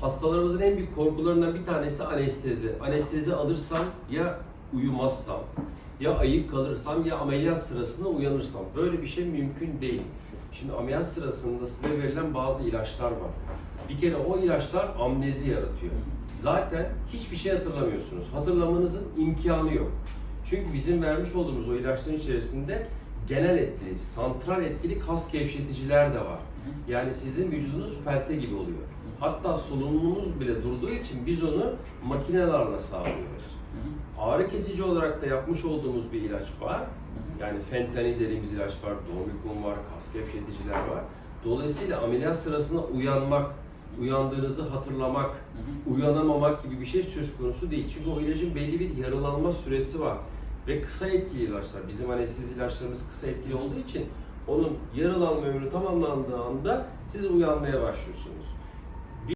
Hastalarımızın en büyük korkularından bir tanesi anestezi. Anestezi alırsam ya uyumazsam, ya ayık kalırsam ya ameliyat sırasında uyanırsam. Böyle bir şey mümkün değil. Şimdi ameliyat sırasında size verilen bazı ilaçlar var. Bir kere o ilaçlar amnezi yaratıyor. Zaten hiçbir şey hatırlamıyorsunuz. Hatırlamanızın imkanı yok. Çünkü bizim vermiş olduğumuz o ilaçların içerisinde genel etkili, santral etkili kas gevşeticiler de var. Yani sizin vücudunuz pelte gibi oluyor. Hatta solunumunuz bile durduğu için biz onu makinelerle sağlıyoruz. Ağrı kesici olarak da yapmış olduğumuz bir ilaç var. Yani fentanyl dediğimiz ilaç var, dormicum var, kas gevşeticiler var. Dolayısıyla ameliyat sırasında uyanmak, uyandığınızı hatırlamak, uyanamamak gibi bir şey söz konusu değil. Çünkü o ilacın belli bir yarılanma süresi var. Ve kısa etkili ilaçlar, bizim anestezi ilaçlarımız kısa etkili olduğu için onun yarılanma ömrü tamamlandığı anda siz uyanmaya başlıyorsunuz.